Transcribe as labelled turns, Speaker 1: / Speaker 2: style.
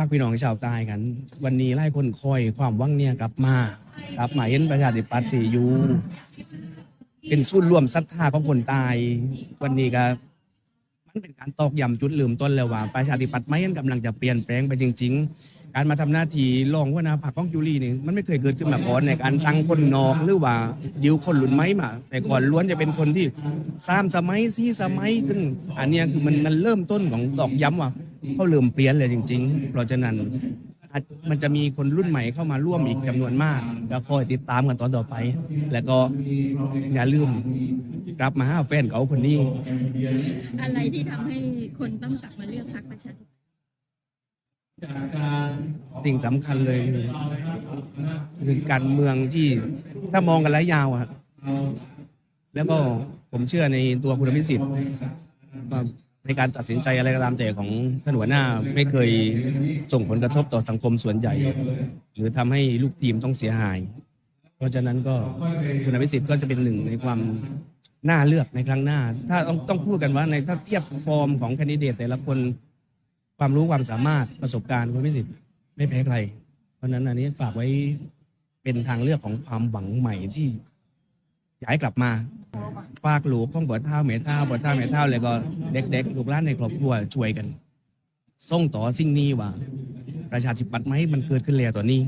Speaker 1: ฝากพี่น้องชาวใต้กัน วันนี้ไล่คนคอยความว่างเนี่ยกลับมา กลับมาเห็นประชาธิปัตย์ที่อยู่เป็นส่วนย์รวมศรัทธาของคนตาย วันนี้ก็มันเป็นการตอกย้ำจุดลืมต้นแล้วว่า ประชาธิปัตย์ไม่ยันกำลังจะเปลี่ยนแปลงไปจริง ๆ การมาทำหน้าที่รองหัวหน้าพรรคของจุลีนี่มันไม่เคยเกิดขึ้นมาก่อนในการตั้งคนนอกหรือว่าดิวคนหลุนไม้มา แต่ก่อนล้วนจะเป็นคนที่สามสมัยสี่สมัยซึ่งอันนี้คือมันมันเริ่มต้นของตอกย้ำว่า เขาเริ่มเปลี่ยนเลยจริง ๆ เพราะฉะนั้นอาจมันจะมีคนรุ่นใหม่เข้ามาร่วมอีกจำนวนมากแล้วคอยติดตามกันตอนต่อไป แล้วก็อย่าลืมกลับมาหาแฟนเขาคนนี้
Speaker 2: อะไรที่ทำให้คนต้องกลับมาเลือกพรรคประชาธิปัตย์
Speaker 1: สิ่งสำคัญเลยคือคือการเมืองที่ถ้ามองกันระยะยาวอะแล้วก็ผมเชื่อในตัวคุณอภิสิทธิ์ว่า ในการตัดสินใจอะไรก็ตามแต่ของท่านหัวหน้าไม่เคยส่งผลกระทบต่อสังคมส่วนใหญ่ หรือทำให้ลูกทีมต้องเสียหาย เพราะฉะนั้นก็คุณอภิสิทธิ์ก็จะเป็นหนึ่งในความน่าเลือกในครั้งหน้า ถ้าต้องต้องพูดกันว่าในถ้าเทียบฟอร์มของคนดิเดตแต่ละคนความรู้ความสามารถประสบการณ์คุณพิสิทธิ์ไม่แพ้ใคร เพราะนั้นอันนี้ฝากไว้เป็นทางเลือกของความหวังใหม่ที่ อยากให้กลับมาฝากหลูกของปวดเท้าเมเท้าปวดเท้าเมเท้าเลยก็เด็กๆลูกหลานในครอบครัวช่วยกันส่งต่อสิ่งนี้ว่า ประชาธิปัตย์ไหมมันเกิดขึ้นแล้วตัวนี้